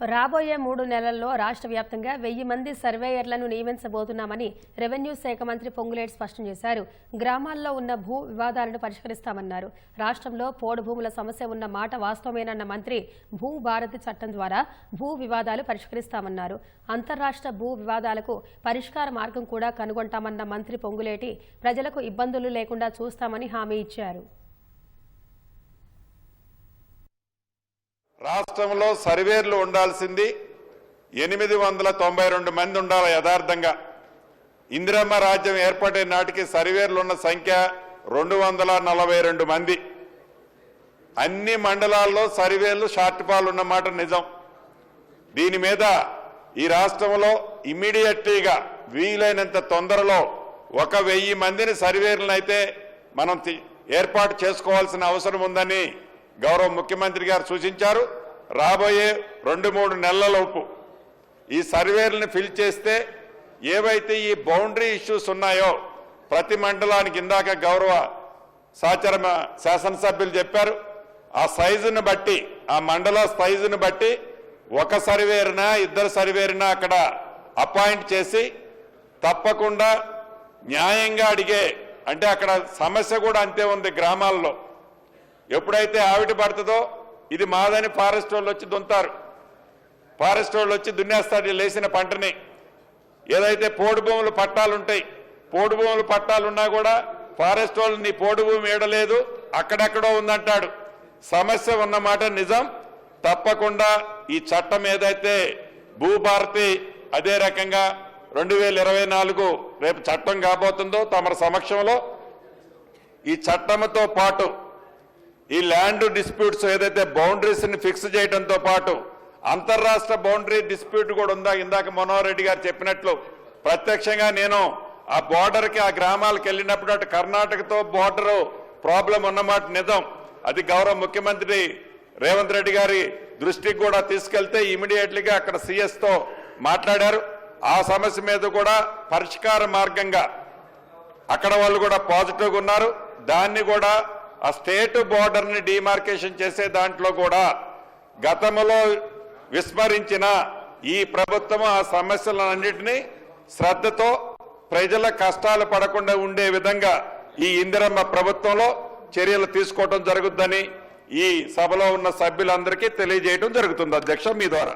రాబోయే మూడు నెలల్లో రాష్ట్ర వ్యాప్తంగా వెయ్యి మంది సర్వేయర్లను నియమించబోతున్నామని రెవెన్యూ శాఖ మంత్రి పొంగులేటి స్పష్టం చేశారు. గ్రామాల్లో ఉన్న భూ వివాదాలను పరిష్కరిస్తామన్నారు. రాష్ట్రంలో పోడు భూముల సమస్య ఉన్న మాట వాస్తవమేనన్న మంత్రి భూ భారతి చట్టం ద్వారా భూ వివాదాలు పరిష్కరిస్తామన్నారు. అంతర్రాష్ట్ర భూ వివాదాలకు పరిష్కార మార్గం కూడా కనుగొంటామన్న మంత్రి పొంగులేటి ప్రజలకు ఇబ్బందులు లేకుండా చూస్తామని హామీ ఇచ్చారు. రాష్ట్రంలో సర్వేర్లు ఉండాల్సింది ఎనిమిది వందల తొంభై రెండు మంది ఉండాలి యథార్థంగా. ఇందిరమ్మ రాజ్యం ఏర్పడే నాటికి సర్వేర్లు ఉన్న సంఖ్య రెండు వందల నలభై రెండు మంది. అన్ని మండలాల్లో సర్వేలు షార్ట్ పాలు ఉన్నమాట నిజం. దీని మీద ఈ రాష్ట్రంలో ఇమ్మీడియట్లీగా వీలైనంత తొందరలో ఒక వెయ్యి మందిని సర్వేర్లనైతే మనం ఏర్పాటు చేసుకోవాల్సిన అవసరం ఉందని గౌరవ ముఖ్యమంత్రి గారు సూచించారు. రాబోయే రెండు మూడు నెలలలోపు ఈ సర్వేలను ఫిల్ చేస్తే ఏవైతే ఈ బౌండరీ ఇష్యూస్ ఉన్నాయో ప్రతి మండలానికి ఇందాక గౌరవ సహచర శాసనసభ్యులు చెప్పారు ఆ సైజును బట్టి ఆ మండల సైజును బట్టి ఒక సర్వేరినా ఇద్దరు సర్వేరినా అక్కడ అపాయింట్ చేసి తప్పకుండా న్యాయంగా అడిగే అంటే అక్కడ సమస్య కూడా అంతే ఉంది గ్రామాల్లో. ఎప్పుడైతే ఆవిడ పడుతుందో ఇది మాదని ఫారెస్ట్ వాళ్ళు వచ్చి దుంతారు ఫారెస్ట్ వాళ్ళు వచ్చి దున్నేస్తారు లేసిన పంటని. ఏదైతే పోడు భూములు పట్టాలుంటాయి పోడు భూములు పట్టాలున్నా కూడా ఫారెస్ట్ వాళ్ళు నీ పోడు భూమి ఏడలేదు అక్కడెక్కడో ఉందంటాడు. సమస్య ఉన్నమాట నిజం. తప్పకుండా ఈ చట్టం ఏదైతే భూభారతి అదే రకంగా రెండు వేల ఇరవై నాలుగు రేపు చట్టం కాబోతుందో తమ సమక్షంలో ఈ చట్టంతో పాటు ఈ ల్యాండ్ డిస్ప్యూట్స్ ఏదైతే బౌండరీస్ని ఫిక్స్ చేయడంతో పాటు అంతర్రాష్ట్ర బౌండరీ డిస్ప్యూట్ కూడా ఉందా? ఇందాక మనోహర్ రెడ్డి గారు చెప్పినట్లు ప్రత్యక్షంగా నేను ఆ బార్డర్కి ఆ గ్రామాలకు వెళ్ళినప్పుడు అటు కర్ణాటకతో బార్డర్ ప్రాబ్లం ఉన్నమాట నిజం. అది గౌరవ ముఖ్యమంత్రి రేవంత్ రెడ్డి గారి దృష్టికి కూడా తీసుకెళ్తే ఇమీడియట్లీగా అక్కడ సీఎస్తో మాట్లాడారు. ఆ సమస్య మీద కూడా పరిష్కార మార్గంగా అక్కడ వాళ్ళు కూడా పాజిటివ్గా ఉన్నారు. దాన్ని కూడా ఆ స్టేట్ బోర్డర్ని డిమార్కేషన్ చేసే దాంట్లో కూడా గతంలో విస్మరించిన ఈ ప్రభుత్వం ఆ సమస్యలన్నింటినీ శ్రద్ధతో ప్రజల కష్టాలు పడకుండా ఉండే విధంగా ఈ ఇందిరమ్మ ప్రభుత్వంలో చర్యలు తీసుకోవడం జరుగుద్దని ఈ సభలో ఉన్న సభ్యులందరికీ తెలియజేయడం జరుగుతుంది అధ్యక్ష మీ ద్వారా.